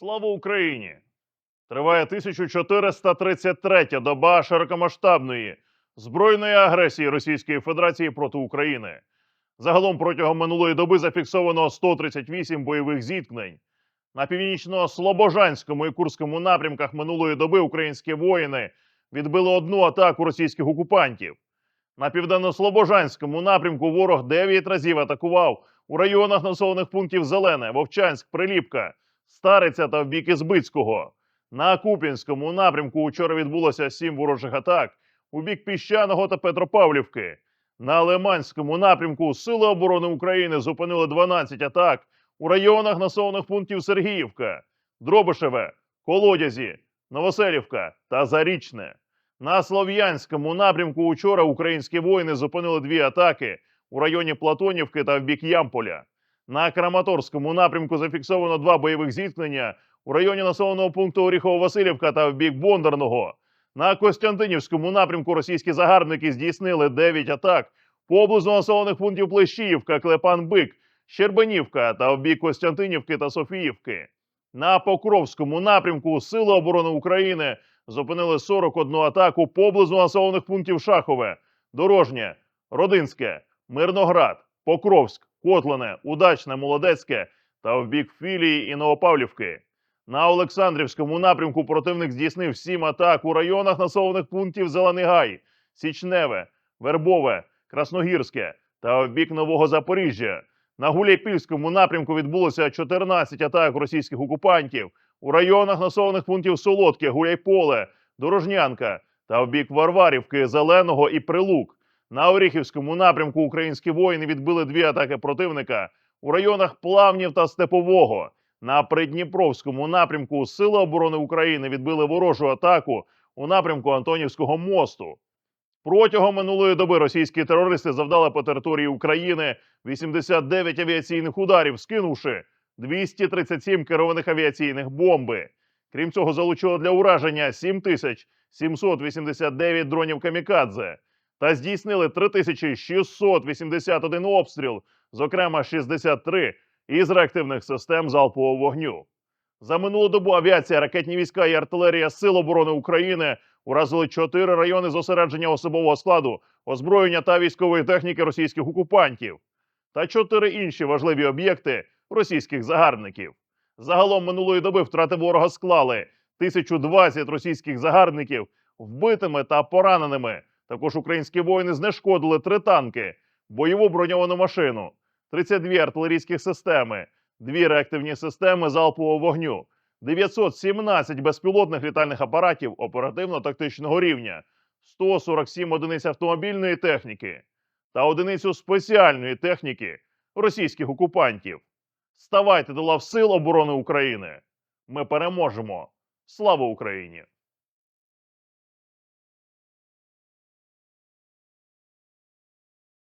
Слава Україні! Триває 1433 доба широкомасштабної збройної агресії Російської Федерації проти України. Загалом протягом минулої доби зафіксовано 138 бойових зіткнень. На північно-слобожанському і курському напрямках минулої доби українські воїни відбили одну атаку російських окупантів. На південно-слобожанському напрямку ворог 9 разів атакував у районах населених пунктів Зелене, Вовчанськ, Приліпка, Стариця та в бік Ізбицького. На Куп'янському напрямку вчора відбулося сім ворожих атак у бік Піщаного та Петропавлівки. На Лиманському напрямку Сили оборони України зупинили 12 атак у районах населених пунктів Сергіївка, Дробишеве, Колодязі, Новоселівка та Зарічне. На Слов'янському напрямку учора українські воїни зупинили дві атаки у районі Платонівки та в бік Ямполя. На Краматорському напрямку зафіксовано два бойових зіткнення у районі населеного пункту Оріхово-Василівка та в бік Бондарного. На Костянтинівському напрямку російські загарбники здійснили 9 атак поблизу населених пунктів Плещіївка, Клепан-Бик, Щербанівка та в бік Костянтинівки та Софіївки. На Покровському напрямку Сили оборони України зупинили 41 атаку поблизу населених пунктів Шахове, Дорожнє, Родинське, Мирноград, Покровськ, Котлине, Удачне, Молодецьке та в бік Філії і Новопавлівки. На Олександрівському напрямку противник здійснив сім атак у районах населених пунктів Зелений Гай, Січневе, Вербове, Красногірське та в бік Нового Запоріжжя. На Гуляйпільському напрямку відбулося 14 атак російських окупантів у районах населених пунктів Солодке, Гуляйполе, Дорожнянка та в бік Варварівки, Зеленого і Прилук. На Оріхівському напрямку українські воїни відбили дві атаки противника у районах Плавнів та Степового. На Придніпровському напрямку Сили оборони України відбили ворожу атаку у напрямку Антонівського мосту. Протягом минулої доби російські терористи завдали по території України 89 авіаційних ударів, скинувши 237 керованих авіаційних бомби. Крім цього, залучили для ураження 7789 дронів камікадзе та здійснили 3681 обстріл, зокрема 63 із реактивних систем залпового вогню. За минулу добу авіація, ракетні війська і артилерія Сил оборони України уразили чотири райони зосередження особового складу, озброєння та військової техніки російських окупантів та чотири інші важливі об'єкти російських загарбників. Загалом минулої доби втрати ворога склали 1020 російських загарбників вбитими та пораненими. Також українські воїни знешкодили три танки, бойову броньовану машину, 32 артилерійських системи, дві реактивні системи залпового вогню, 917 безпілотних літальних апаратів оперативно-тактичного рівня, 147 одиниць автомобільної техніки та одиницю спеціальної техніки російських окупантів. Ставайте до лав Сил оборони України. Ми переможемо. Слава Україні!